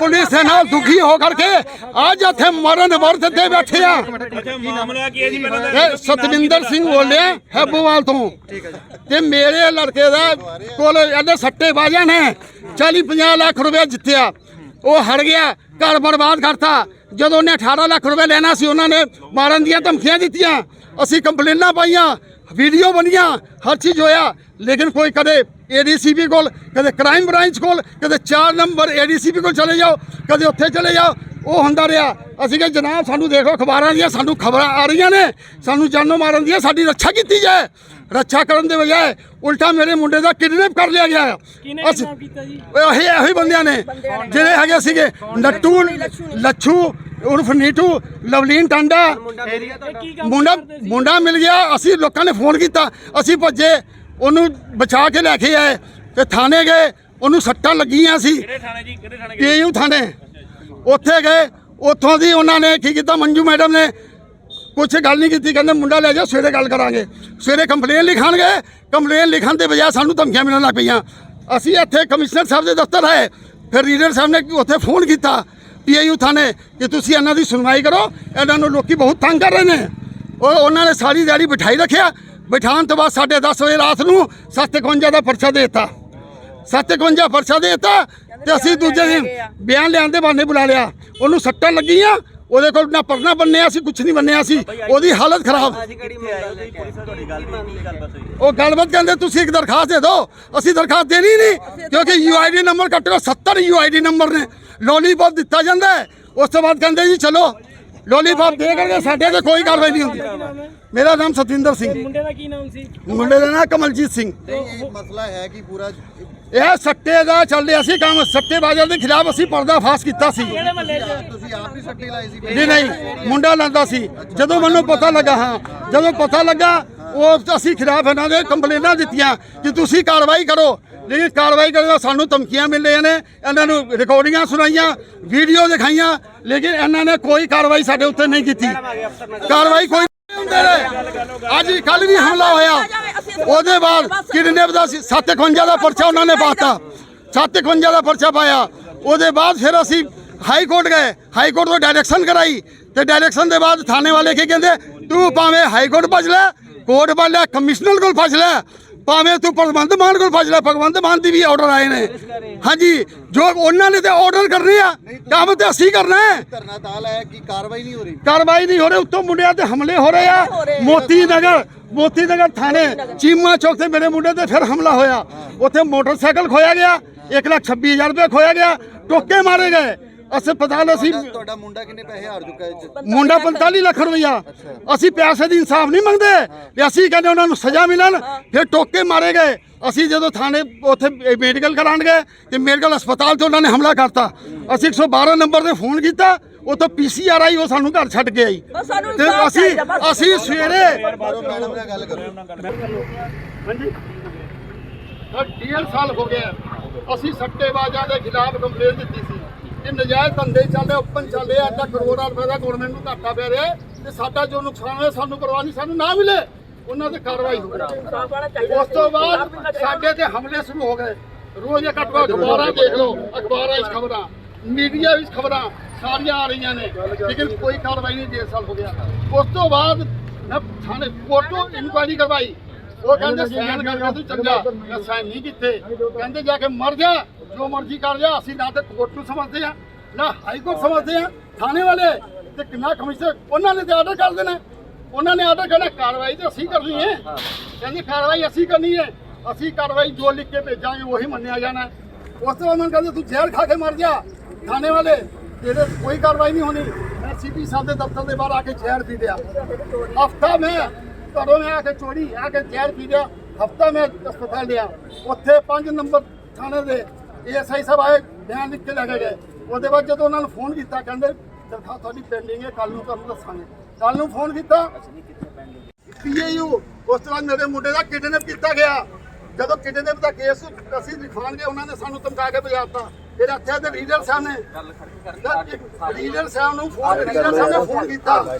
Police ਦੇ ਨਾਲ ਦੁਖੀ ਹੋ ਕਰਕੇ ਅੱਜ ਇੱਥੇ ਮਰਨ ਵਰਤ ਤੇ ਬੈਠੇ ਆ। ਇਹ ਸਤਵਿੰਦਰ ਸਿੰਘ ਬੋਲਿਆ ਹੈਬੋਵਾਲ ਤੋਂ। ਤੇ ਮੇਰੇ ਲੜਕੇ ਦਾ ਕੋਲ ਇਹਦੇ ਸੱਟੇ ਬਾਜਾਂ ਨੇ 40 50 ਲੱਖ ਰੁਪਏ ਜਿੱਤਿਆ। ਉਹ ਹੜ ਗਿਆ, ਘਰ ਬਰਬਾਦ ਕਰਤਾ। ਜਦੋਂ ਉਹਨੇ 18 ਲੱਖ ਰੁਪਏ ਲੈਣਾ ਸੀ, ਉਹਨਾਂ ਨੇ ਮਾਰਨ ਦੀਆਂ ਧਮਕੀਆਂ ਦਿੱਤੀਆਂ। ਅਸੀਂ ਕੰਪਲੇਨਾਂ ਪਾਈਆਂ, ਵੀਡੀਓ ਬਣੀਆਂ, ਹਰ ਚੀਜ਼ ਹੋਇਆ। ਲੇਕਿਨ ਕੋਈ ਕਦੇ ਏਡੀਸੀਪੀ ਕੋਲ ਕਦੇ ਕ੍ਰਾਈਮ ਬ੍ਰਾਂਚ ਕੋਲ ਕਦੇ 4 ਨੰਬਰ ਏਡੀਸੀਪੀ ਕੋਲ ਚਲੇ ਜਾਓ ਕਦੇ ਉੱਥੇ ਚਲੇ ਜਾਓ। ਉਹ ਹੁੰਦਾ ਰਿਹਾ। ਅਸੀਂ ਕਿ ਜਨਾਬ ਸਾਨੂੰ ਦੇਖੋ ਅਖਬਾਰਾਂ ਦੀਆਂ ਸਾਨੂੰ ਖਬਰਾਂ ਆ ਰਹੀਆਂ ਨੇ। ਸਾਨੂੰ ਜਾਨੋਂ ਮਾਰਨ ਦੀਆਂ ਸਾਡੀ ਰੱਖਿਆ ਕੀਤੀ ਜਾਏ। ਰੱਖਿਆ ਕਰਨ ਦੇ ਬਜਾਏ ਉਲਟਾ ਮੇਰੇ ਮੁੰਡੇ ਦਾ ਕਿਡਨੈਪ ਕਰ ਲਿਆ ਗਿਆ ਕਿਹਨੇ ਅਸੀਂ ਕਿੰਨਾ ਕੀਤਾ ਜੀ? ਉਹੀ ਇਹੀ ਬੰਦਿਆਂ ਨੇ। ਜਿਹੜੇ ਹੈਗੇ ਸੀਗੇ ਨੱਟੂ ਲੱਛੂ ਉਰਫ ਨੀਟੂ ਲਵਲੀਨ ਟਾਂਡਾ। ਇਹ ਮੁੰਡਾ ਮੁੰਡਾ ਮਿਲ ਗਿਆ। ਅਸੀਂ ਲੋਕਾਂ ਨੇ ਫੋਨ ਕੀਤਾ। ਅਸੀਂ ਭੱਜੇ। ਉਹਨੂੰ ਬਚਾ ਕੇ ਲੈ ਕੇ ਆਏ ਤੇ ਥਾਣੇ ਗਏ ਉਹਨੂੰ ਸੱਟਾਂ ਲੱਗੀਆਂ ਸੀ। ਕਿਹੜੇ ਥਾਣੇ ਜੀ? ਕਿਹੜੇ ਥਾਣੇ ਗਏ? ਪੀਯੂ ਥਾਣੇ। ਉੱਥੇ ਗਏ ਉੱਥੋਂ ਦੀ ਉਹਨਾਂ ਨੇ ਕੀ ਕੀਤਾ? ਮੰਜੂ ਮੈਡਮ ਨੇ ਕੁਛ ਗੱਲ ਨਹੀਂ ਕੀਤੀ ਕਹਿੰਦੇ ਮੁੰਡਾ ਲੈ ਜਾ ਸਵੇਰੇ ਗੱਲ ਕਰਾਂਗੇ। ਸਵੇਰੇ ਕੰਪਲੇਨ ਲਿਖਾਂਗੇ ਕੰਪਲੇਨ ਲਿਖਣ ਦੇ ਬਜਾਏ ਸਾਨੂੰ ਧਮਕੀਆਂ ਮਿਲਣ ਲੱਗ ਪਈਆਂ। ਅਸੀਂ ਇੱਥੇ ਕਮਿਸ਼ਨਰ ਸਾਹਿਬ ਦੇ ਦਫ਼ਤਰ ਆਏ। ਫਿਰ ਰੀਡਰ ਸਾਹਿਬ ਨੇ ਉੱਥੇ ਫੋਨ ਕੀਤਾ ਪੀਆਈਯੂ ਥਾਣੇ ਕਿ ਤੁਸੀਂ ਇਹਨਾਂ ਦੀ ਸੁਣਵਾਈ ਕਰੋ। ਇਹਨਾਂ ਨੂੰ ਲੋਕੀ ਬਹੁਤ ਤੰਗ ਕਰ ਰਹੇ ਨੇ। ਉਹ ਉਹਨਾਂ ਨੇ ਸਾਰੀ ਦਿਹਾੜੀ ਬਿਠਾਈ ਰੱਖਿਆ। ਬਿਠਾਉਣ ਤੋਂ ਬਾਅਦ 10:30 ਵਜੇ ਰਾਤ ਨੂੰ 751 ਦਾ ਪਰਚਾ ਦੇ ਦਿੱਤਾ। 751 ਪਰਚਾ ਦੇ ਦਿੱਤਾ ਤੇ ਅਸੀਂ ਦੂਜੇ ਦਿਨ ਬਿਆਨ ਲਿਆਉਣ ਦੇ ਬਹਾਨੇ ਬੁਲਾ ਲਿਆ। ਉਹਨੂੰ ਸੱਟਾਂ ਲੱਗੀਆਂ, ਉਹਦੇ ਕੋਲ ਨਾ ਪਰਨਾ ਬੰਨਿਆ ਸੀ ਕੁਝ ਨਹੀਂ ਬੰਨਿਆ ਸੀ। ਉਹਦੀ ਹਾਲਤ ਖਰਾਬ। ਉਹ ਗੱਲਬਾਤ ਕਹਿੰਦੇ, ਤੁਸੀਂ ਇੱਕ ਦਰਖਾਸਤ ਦੇ ਦਿਓ। ਅਸੀਂ ਦਰਖਾਸਤ ਦੇਣੀ ਨਹੀਂ, ਕਿਉਂਕਿ ਯੂਆਈਡੀ ਨੰਬਰ ਘੱਟੋ ਘੱਟ 70 ਯੂਆਈਡੀ ਨੰਬਰ ਨੇ। ਲੋਲੀਪੌਪ ਦਿੱਤਾ ਜਾਂਦਾ ਉਸ ਤੋਂ ਬਾਅਦ ਕਹਿੰਦੇ ਜੀ, ਚਲੋ ਲੋਲੀਪੌਪ ਦੇ ਕਰਕੇ ਸਾਡੇ ਤੇ ਕੋਈ ਕਾਰਵਾਈ ਨਹੀਂ ਹੁੰਦੀ। ਮੇਰਾ ਨਾਮ ਸਤਿੰਦਰ ਸਿੰਘ ਮੁੰਡੇ ਦਾ ਕੀ ਨਾਮ ਸੀ? ਮੁੰਡੇ ਦਾ ਨਾਮ ਕਮਲਜੀਤ ਸਿੰਘ। ਇਹ ਮਸਲਾ ਹੈ ਕਿ ਪੂਰਾ ਇਹ ਸੱਟੇ ਦਾ ਚੱਲ ਰਿਹਾ ਸੀ ਕੰਮ। ਸੱਟੇਬਾਜ਼ਾਂ ਦੇ ਖਿਲਾਫ ਅਸੀਂ ਪਰਦਾ ਫਾਸ ਕੀਤਾ ਸੀ। ਕਿਹੜੇ ਮਹੱਲੇ 'ਚ? ਤੁਸੀਂ ਆਪ ਹੀ ਸੱਟੀ ਲਾਈ ਸੀ ਜੀ ਨਹੀਂ ਮੁੰਡਾ ਲਾਂਦਾ ਸੀ। ਜਦੋਂ ਮੈਨੂੰ ਪਤਾ ਲੱਗਾ ਹਾਂ ਜਦੋਂ ਪਤਾ ਲੱਗਾ ਉਹ ਅਸੀਂ ਖਿਲਾਫ ਇਹਨਾਂ ਦੇ ਕੰਪਲੇਨਾਂ ਦਿੱਤੀਆਂ ਕਿ ਤੁਸੀਂ ਕਾਰਵਾਈ ਕਰੋ। ਲੇਕਿਨ ਕਾਰਵਾਈ ਕਰਨ ਦਾ ਸਾਨੂੰ ਧਮਕੀਆਂ ਮਿਲ ਰਹੀਆਂ ਨੇ, ਇਹਨਾਂ ਨੂੰ ਰਿਕਾਰਡਿੰਗਾਂ ਸੁਣਾਈਆਂ ਵੀਡੀਓ ਦਿਖਾਈਆਂ, ਲੇਕਿਨ ਇਹਨਾਂ ਨੇ ਕੋਈ ਕਾਰਵਾਈ ਸਾਡੇ ਉੱਤੇ ਨਹੀਂ ਕੀਤੀ। ਕਾਰਵਾਈ ਕੋਈ ਅੱਜ ਕੱਲ ਵੀ ਹਮਲਾ ਹੋਇਆ। ਉਹਦੇ ਬਾਅਦ ਕਿਡਨੈਪ ਦਾ 751 ਦਾ ਪਰਚਾ ਉਹਨਾਂ ਨੇ ਪਾਤਾ। 751 ਦਾ ਪਰਚਾ ਪਾਇਆ। ਉਹਦੇ ਬਾਅਦ ਫਿਰ ਅਸੀਂ ਹਾਈ ਕੋਰਟ ਗਏ। ਹਾਈ ਕੋਰਟ ਤੋਂ ਡਾਇਰੈਕਸ਼ਨ ਕਰਾਈ। ਤੇ ਡਾਇਰੈਕਸ਼ਨ ਦੇ ਬਾਅਦ ਥਾਣੇ ਵਾਲੇ ਕੀ ਕਹਿੰਦੇ, ਤੂੰ ਭਾਵੇਂ ਹਾਈ ਕੋਰਟ ਭੱਜ ਲੈ, ਕੋਰਟ ਭੱਜ ਲੈ, ਕਮਿਸ਼ਨਰ ਕੋਲ ਭੱਜ ਲੈ। ਭਾਵੇਂ ਤੂੰ ਭਗਵੰਤ ਮਾਨ ਕੋਲ ਭੱਜ ਲੈ ਭਗਵੰਤ ਮਾਨ ਦੀ ਵੀ ਆਰਡਰ ਆਏ ਨੇ। ਹਾਂਜੀ ਜੋ ਉਹਨਾਂ ਨੇ ਤੇ ਆਰਡਰ ਕਰਨੇ ਆ ਕੰਮ ਤੇ ਅਸੀਂ ਕਰਨਾ ਹੈ। ਧਰਨਾ ਤਾਂ ਲਾਇਆ ਕਿ ਕਾਰਵਾਈ ਨਹੀਂ ਹੋ ਰਹੀ। ਕਾਰਵਾਈ ਨਹੀਂ ਹੋ ਰਹੀ ਉੱਤੋਂ ਮੁੰਡਿਆਂ ਤੇ ਹਮਲੇ ਹੋ ਰਹੇ ਆ। ਮੋਤੀ ਨਗਰ ਮੋਤੀ ਨਗਰ ਥਾਣੇ ਚੀਮਾ ਚੌਕ ਤੇ ਮੇਰੇ ਮੁੰਡੇ ਤੇ ਫਿਰ ਹਮਲਾ ਹੋਇਆ। ਉੱਥੇ ਮੋਟਰਸਾਈਕਲ ਖੋਇਆ ਗਿਆ 1 ਲੱਖ 26 ਹਜ਼ਾਰ ਰੁਪਏ ਖੋਇਆ ਗਿਆ ਟੋਕੇ ਮਾਰੇ ਗਏ। ਹਸਪਤਾਲ ਅਸੀਂ ਤੁਹਾਡਾ- ਤੁਹਾਡਾ ਮੁੰਡਾ ਕਿੰਨੇ ਪੈਸੇ ਹਾਰ ਚੁੱਕਾ ਹੈ? ਮੁੰਡਾ 45 ਲੱਖ ਰੁਪਈਆ। ਅਸੀਂ ਪੈਸੇ ਦੀ ਇਨਸਾਫ ਨਹੀਂ ਮੰਗਦੇ। ਤੇ ਅਸੀਂ ਕਹਿੰਦੇ ਉਹਨਾਂ ਨੂੰ ਸਜ਼ਾ ਮਿਲਣ ਫਿਰ ਟੋਕੇ ਮਾਰੇ ਗਏ। ਅਸੀਂ ਜਦੋਂ ਥਾਣੇ ਉੱਥੇ ਮੈਡੀਕਲ ਕਰਾਉਣ ਗਏ ਤੇ ਮੈਡੀਕਲ ਹਸਪਤਾਲ ਤੋਂ ਉਹਨਾਂ ਨੇ ਹਮਲਾ ਕਰਤਾ। ਅਸੀਂ 112 ਨੰਬਰ ਤੇ ਫੋਨ ਕੀਤਾ ਉਤੋਂ ਪੀਸੀਆਰ ਆਈ ਉਹ ਸਾਨੂੰ ਘਰ ਛੱਡ ਕੇ ਆਈ। ਤੇ ਅਸੀਂ। ਅਸੀਂ ਸਵੇਰੇ ਮੈਡਮ ਨਾਲ ਗੱਲ ਕਰੋ। ਹਾਂਜੀ। ਸਾਲ ਹੋ ਗਿਆ ਅਸੀਂ ਸੱਟੇਬਾਜ਼ਾਂ ਦੇ ਖਿਲਾਫ ਕੰਪਲੇਂਟ ਦਿੱਤੀ ਸੀ। ਕਿ ਨਜਾਇਜ਼ ਧੰਦੇ ਚੱਲਦੇ ਓਪਨ ਚੱਲਦੇ ਆ ਅੱਧਾ ਕਰੋੜਾਂ ਰੁਪਏ ਦਾ ਗਵਰਨਮੈਂਟ ਨੂੰ ਘਾਟਾ ਪੈ ਰਿਹਾ ਤੇ ਸਾਡਾ ਜੋ ਨੁਕਸਾਨ ਹੋਇਆ ਸਾਨੂੰ ਪਰਵਾਹ ਨਹੀਂ ਸਾਨੂੰ ਨਾ ਮਿਲੇ ਉਹਨਾਂ ਤੇ ਕਾਰਵਾਈ ਹੋਵੇ ਉਸ ਤੋਂ ਬਾਅਦ ਸਾਡੇ ਤੇ ਹਮਲੇ ਸ਼ੁਰੂ ਹੋ ਗਏ। ਰੋਜ਼ ਇਹ ਘਟਵਾ ਅਖਬਾਰਾਂ ਦੇਖ ਲਓ। ਅਖਬਾਰਾਂ ਵਿੱਚ ਖਬਰਾਂ ਮੀਡੀਆ ਵਿੱਚ ਖਬਰਾਂ ਸਾਰੀਆਂ ਆ ਰਹੀਆਂ ਨੇ। ਲੇਕਿਨ ਕੋਈ ਕਾਰਵਾਈ ਨਹੀਂ ਡੇਢ ਸਾਲ ਹੋ ਗਿਆ। ਉਸ ਤੋਂ ਬਾਅਦ ਮੈਂ ਥਾਣੇ ਕੋਰਟੋਂ ਇਨਕੁਆਇਰੀ ਕਰਵਾਈ। ਉਹ ਕਹਿੰਦੇ ਸਾਈਨ ਕਰਕੇ ਤੂੰ ਚੰਗਾ। ਮੈਂ ਸਾਈਨ ਨਹੀਂ ਕੀਤੇ। ਕਹਿੰਦੇ ਜਾ ਕੇ ਮਰ ਜਾ। ਜੋ ਮਰਜ਼ੀ ਕਰ ਜਾ ਅਸੀਂ ਨਾ ਤੇ ਕੋਰਟ ਨੂੰ ਸਮਝਦੇ ਆ ਨਾ ਹਾਈ ਕੋਰਟ ਸਮਝਦੇ ਆ ਥਾਣੇ ਵਾਲੇ ਤੇ ਕਿੰਨਾ ਕਮਿਸ਼ਨਰ, ਉਹਨਾਂ ਨੇ ਤੇ ਆਰਡਰ ਕਰ ਦੇਣਾ। ਉਹਨਾਂ ਨੇ ਆਰਡਰ ਕਰਨਾ, ਕਾਰਵਾਈ ਤੇ ਅਸੀਂ ਕਰਨੀ ਹੈ। ਕਹਿੰਦੇ ਕਾਰਵਾਈ ਅਸੀਂ ਕਰਨੀ ਹੈ, ਅਸੀਂ ਕਾਰਵਾਈ ਜੋ ਲਿਖ ਕੇ ਭੇਜਾਂਗੇ ਉਹੀ ਮੰਨਿਆ ਜਾਣਾ। ਉਸ ਤੋਂ ਬਾਅਦ ਕਹਿੰਦੇ, ਤੂੰ ਜ਼ਹਿਰ ਖਾ ਕੇ ਮਰ ਜਾ, ਥਾਣੇ ਵਾਲੇ, ਤੇਰੇ ਕੋਈ ਕਾਰਵਾਈ ਨਹੀਂ ਹੋਣੀ। ਮੈਂ ਸੀਪੀ ਸਾਹਿਬ ਦੇ ਦਫ਼ਤਰ ਦੇ ਬਾਹਰ ਆ ਕੇ ਜ਼ਹਿਰ ਪੀ ਲਿਆ। ਹਫਤਾ ਮੈਂ ਘਰੋਂ ਮੈਂ ਆ ਕੇ ਚੋਰੀ, ਆ ਕੇ ਜ਼ਹਿਰ ਪੀ ਲਿਆ। ਹਫਤਾ ਮੈਂ ਹਸਪਤਾਲ ਲਿਆ। ਉੱਥੇ 5 ਨੰਬਰ ਥਾਣੇ ਦੇ ਏਐਸਆਈ ਸਾਹਿਬ ਆਏ ਬਿਆਨ ਲਿਖ ਕੇ ਲੈ ਕੇ ਗਏ। ਉਹਦੇ ਬਾਅਦ ਜਦੋਂ ਉਹਨਾਂ ਨੂੰ ਫੋਨ ਕੀਤਾ ਕਹਿੰਦੇ ਦਰਖਾਸਤ ਤੁਹਾਡੀ ਪੈਂਡਿੰਗ ਹੈ ਕੱਲ ਨੂੰ ਤੁਹਾਨੂੰ ਦੱਸਾਂਗੇ। ਕੱਲ ਨੂੰ ਫੋਨ ਕੀਤਾ। ਪੀਏਯੂ ਉਸ ਤੋਂ ਬਾਅਦ ਮੇਰੇ ਮੁੰਡੇ ਦਾ ਕਿਡਨੈਪ ਕੀਤਾ ਗਿਆ। ਜਦੋਂ ਕਿਡਨੈਪ ਦਾ ਕੇਸ ਅਸੀਂ ਲਿਖਵਾਂਗੇ ਉਹਨਾਂ ਨੇ ਸਾਨੂੰ ਧਮਕਾ ਕੇ ਭਜਾਤਾ ਫਿਰ ਇੱਥੇ ਦੇ ਲੀਡਰ ਸਾਹਿਬ ਨੇ ਲੀਡਰ ਸਾਹਿਬ ਨੂੰ ਫੋਨ ਲੀਡਰ ਸਾਹਿਬ ਨੇ ਫੋਨ ਕੀਤਾ।